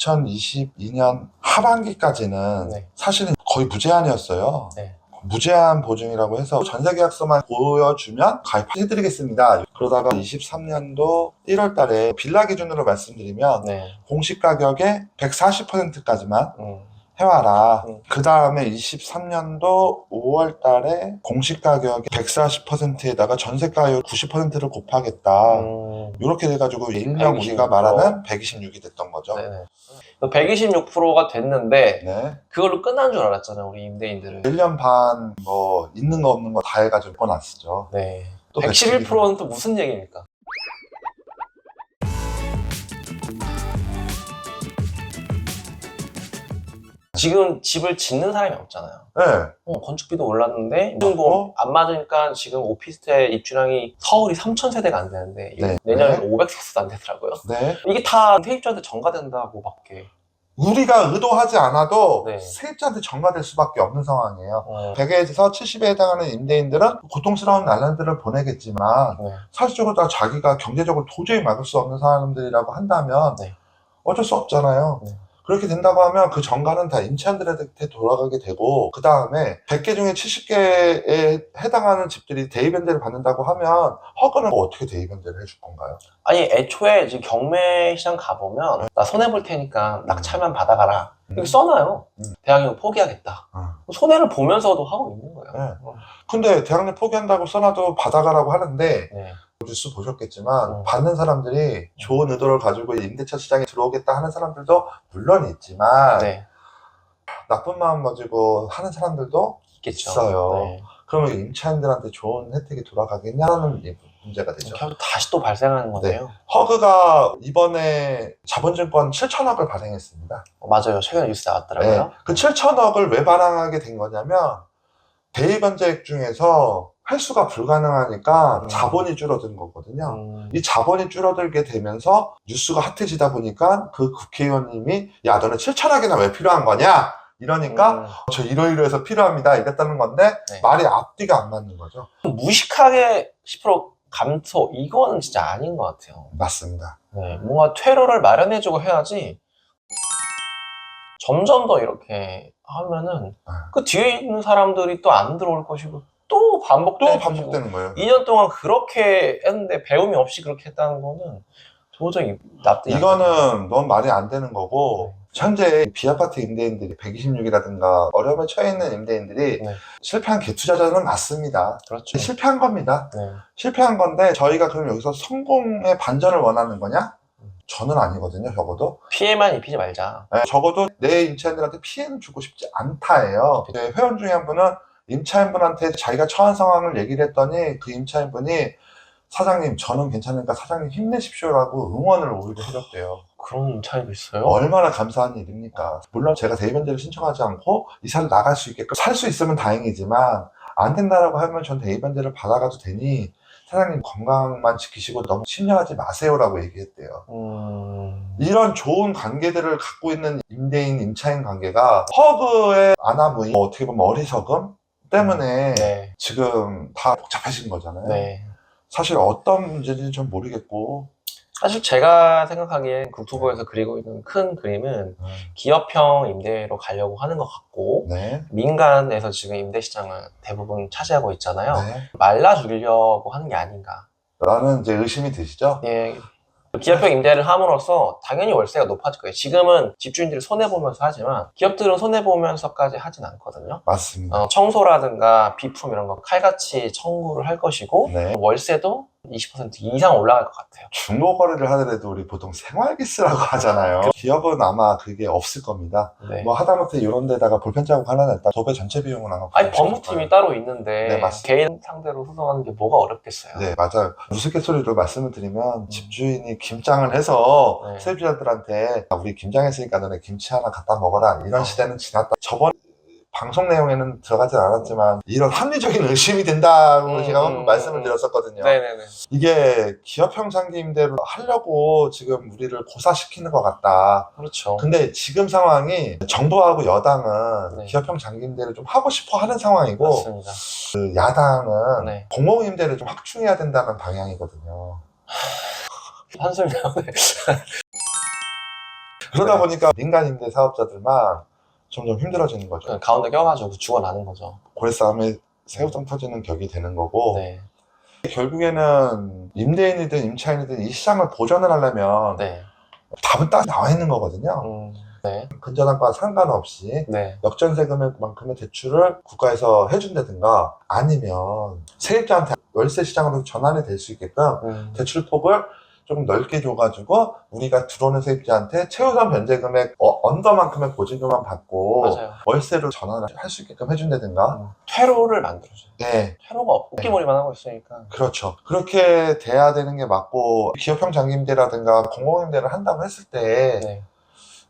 2022년 하반기까지는 네. 사실은 거의 무제한이었어요. 네. 무제한 보증이라고 해서 전세 계약서만 보여주면 가입해드리겠습니다. 그러다가 23년도 1월 달에 빌라 기준으로 말씀드리면 네. 공시 가격의 140%까지만 음. 해와라. 음. 그 다음에 23년도 5월 달에 공시 가격의 140%에다가 전세가율 90%를 곱하겠다. 음. 이렇게 돼가지고 일명 126%. 우리가 말하는 126이 됐던 거죠. 네네. 126%가 됐는데 네. 그걸로 끝난 줄 알았잖아요, 우리 임대인들은. 1년 반 뭐 있는 거 없는 거 다 해가지고 꺼놨었죠. 네. 또 111%는 또 무슨 얘기입니까? 지금 집을 짓는 사람이 없잖아요. 네. 어, 건축비도 올랐는데 인증보험 안 맞으니까 지금 오피스텔 입주량이 서울이 3천 세대가 안 되는데 네. 내년에 네. 500세대도 안 되더라고요. 네. 이게 다 세입자한테 전가된다고밖에. 우리가 의도하지 않아도 네. 세입자한테 전가될 수밖에 없는 상황이에요. 어, 100에서 70에 해당하는 임대인들은 고통스러운 난란들을 보내겠지만 네. 사실적으로 다 자기가 경제적으로 도저히 막을 수 없는 사람들이라고 한다면 네. 어쩔 수 없잖아요. 네. 그렇게 된다고 하면 그 전가는 다 임차인들한테 돌아가게 되고 그 다음에 100개 중에 70개에 해당하는 집들이 대입연대를 받는다고 하면 허그는 뭐 어떻게 대입연대를 해줄 건가요? 아니 애초에 지금 경매 시장 가보면 나 손해 볼 테니까 낙찰만 받아가라 이렇게 써놔요. 음. 대학교 포기하겠다. 어. 손해를 보면서도 하고 있는 거예요. 네. 어. 근데 대학교 포기한다고 써놔도 받아가라고 하는데 네. 뉴스 보셨겠지만 음. 받는 사람들이 좋은 의도를 가지고 임대차 시장에 들어오겠다 하는 사람들도 물론 있지만 네. 나쁜 마음 가지고 하는 사람들도 있겠죠. 있어요. 네. 그러면 임차인들한테 좋은 혜택이 돌아가겠냐는 이 문제가 되죠. 결국 다시 또 발생하는 거네요. 허그가 이번에 자본증권 7천억을 발행했습니다. 어, 맞아요. 최근에 뉴스 나왔더라고요. 네. 그 7천억을 왜 발행하게 된 거냐면 대입연재액 중에서 회수가 불가능하니까 음. 자본이 줄어든 거거든요. 음, 이 자본이 줄어들게 되면서 뉴스가 핫해지다 보니까 그 국회의원님이 야 너네 7천억이나 왜 필요한 거냐 이러니까 음, 저 이러이러해서 필요합니다 이랬다는 건데 네. 말이 앞뒤가 안 맞는 거죠 무식하게 10% 감소 이거는 진짜 아닌 것 같아요. 맞습니다 네, 뭔가 퇴로를 마련해주고 해야지 점점 더 이렇게 하면은 아. 그 뒤에 있는 사람들이 또 안 들어올 것이고 또또 반복되는 반복되는 거예요 2년 동안 그렇게 했는데 배움이 없이 그렇게 했다는 거는 도저히 납득이 안. 이거는 너무 말이 안 되는 거고 네. 현재 비아파트 임대인들이 126이라든가 어려움에 처해 있는 임대인들이 네. 실패한 개투자자는 맞습니다 그렇죠. 실패한 겁니다 네. 실패한 건데 저희가 그럼 여기서 성공의 반전을 원하는 거냐? 저는 아니거든요 적어도 피해만 입히지 말자. 네, 적어도 내 임차인들한테 피해는 주고 싶지 않다예요. 네, 회원 중에 한 분은 임차인분한테 자기가 처한 상황을 얘기를 했더니 그 임차인분이 사장님 저는 괜찮으니까 사장님 힘내십시오라고 응원을 오히려 해줬대요. 그런 차이도 있어요. 얼마나 감사한 일입니까? 물론 제가 대입연재를 신청하지 않고 이사를 나갈 수 있게끔 살 수 있으면 다행이지만 안 된다라고 하면 전 대입연재를 받아가도 되니 사장님 건강만 지키시고 너무 심려하지 마세요라고 얘기했대요. 음, 이런 좋은 관계들을 갖고 있는 임대인, 임차인 관계가 허그의 아나무인, 뭐 어떻게 보면 어리석음 때문에 네. 지금 다 복잡해진 거잖아요. 네. 사실 어떤 문제인지는 전 모르겠고 사실 제가 생각하기엔 국토부에서 그리고 있는 큰 그림은 기업형 임대로 가려고 하는 것 같고 네, 민간에서 지금 임대 시장을 대부분 차지하고 있잖아요. 네. 말라 죽이려고 하는 게 아닌가. 라는 이제 의심이 드시죠? 예. 기업형 임대를 함으로써 당연히 월세가 높아질 거예요. 지금은 집주인들이 손해보면서 하지만 기업들은 손해보면서까지 하진 않거든요. 맞습니다. 어, 청소라든가 비품 이런 거 칼같이 청구를 할 것이고 네. 월세도 20% 이상 올라갈 것 같아요. 중고 거래를 하더라도 우리 보통 생활기스라고 하잖아요. 기업은 아마 그게 없을 겁니다. 네. 뭐 하다못해 이런 데다가 볼펜 자국 하나 냈다. 도배 전체 비용은 아마 아니 법무팀이. 따로 있는데 네, 맞습니다. 개인 상대로 소송하는 게 뭐가 어렵겠어요. 네, 맞아요. 우스갯소리로 말씀을 드리면 집주인이 김장을 해서 네. 세입자들한테 아, 우리 김장했으니까 너네 김치 하나 갖다 먹어라 이런 어. 시대는 지났다. 저번 방송 내용에는 들어가지 않았지만 이런 합리적인 의심이 된다고 음, 제가 한번 음, 말씀을 음. 드렸었거든요. 네네네. 이게 기업형 장기 임대로 하려고 지금 우리를 고사시키는 것 같다. 그렇죠. 근데 지금 상황이 정부하고 여당은 네. 기업형 장기 임대를 좀 하고 싶어 하는 상황이고 맞습니다. 그 야당은 네. 공공 임대를 좀 확충해야 된다는 방향이거든요. 한술 나오네. 그러다 네. 보니까 민간 임대 사업자들만 점점 힘들어지는 거죠. 그냥 가운데 껴가지고 죽어나는 거죠. 고래 싸움에 새우등 터지는 격이 되는 거고 네. 결국에는 임대인이든 임차인이든 이 시장을 보전을 하려면 네. 답은 딱 나와 있는 거거든요. 음, 네. 근저당과 상관없이 네. 역전세 금액만큼의 대출을 국가에서 해준다든가 아니면 세입자한테 월세 시장으로 전환이 될 수 있게끔 음, 대출 폭을 조금 넓게 줘가지고 우리가 들어오는 세입자한테 최우선 변제 금액 어, 언더만큼의 보증금만 받고 맞아요. 월세로 전환을 할수 있게끔 해준다든가 음, 퇴로를 만들어줘요. 네 퇴로가 없고 웃기머리만 하고 있으니까. 그렇죠 그렇게 돼야 되는 게 맞고 기업형 장기임대라든가 공공임대를 한다고 했을 때 네.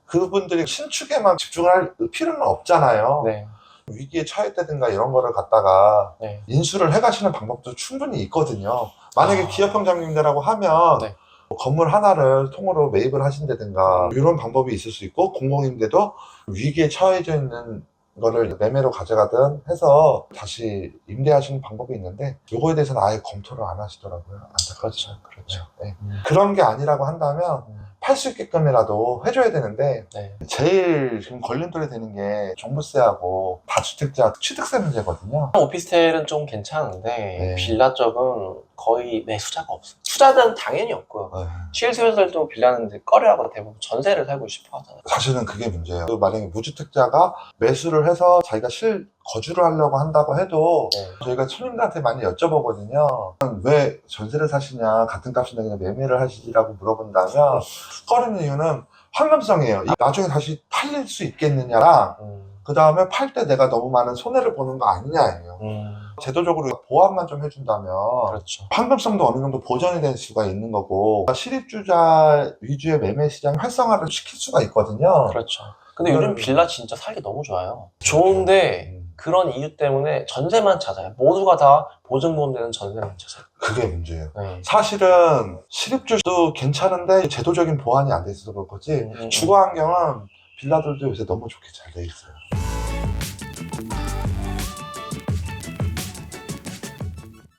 그분들이 신축에만 집중을 할 필요는 없잖아요 네. 위기에 처했다든가 이런 거를 갖다가 네. 인수를 해가시는 방법도 충분히 있거든요. 만약에 아. 기업형 장님대라고 하면 네. 뭐 건물 하나를 통으로 매입을 하신다든가 이런 방법이 있을 수 있고 공공임대도 위기에 처해져 있는 거를 매매로 가져가든 해서 다시 임대하시는 방법이 있는데 요거에 대해서는 아예 검토를 안 하시더라고요. 안타깝죠. 그렇죠. 네. 음. 그런 게 아니라고 한다면 음, 팔수 있게끔이라도 해줘야 되는데 네. 제일 지금 걸림돌이 되는 게 종부세하고 다주택자 취득세 문제거든요. 오피스텔은 좀 괜찮은데 네. 빌라 쪽은 거의 매수자가 없어요. 투자자는 당연히 없고요. 네. 실수요자들도 빌라는 꺼려하고 대부분 전세를 살고 싶어 하잖아요. 사실은 그게 문제예요. 또 만약에 무주택자가 매수를 해서 자기가 실 거주를 하려고 한다고 해도 네. 저희가 손님들한테 많이 여쭤보거든요. 왜 전세를 사시냐 같은 값인데 그냥 매매를 하시라고 물어본다면 꺼리는 이유는 황금성이에요. 이- 나중에 다시 팔릴 수 있겠느냐랑 음, 그 다음에 팔 때 내가 너무 많은 손해를 보는 거 아니냐예요. 음, 제도적으로 보완만 좀 해준다면 그렇죠. 황금성도 어느 정도 보전이 될 수가 있는 거고 실입주자 위주의 매매 시장 활성화를 시킬 수가 있거든요. 그렇죠. 근데 요즘 그거는- 빌라 진짜 살기 너무 좋아요. 좋은데 음, 그런 이유 때문에 전세만 찾아요. 모두가 다 보증보험 되는 전세만 찾아요. 그게 문제예요. 네. 사실은 실입주도 괜찮은데 제도적인 보완이 안 돼 있어서 그럴 거지 음, 음, 음. 주거 환경은 빌라들도 요새 너무 좋게 잘 돼 있어요.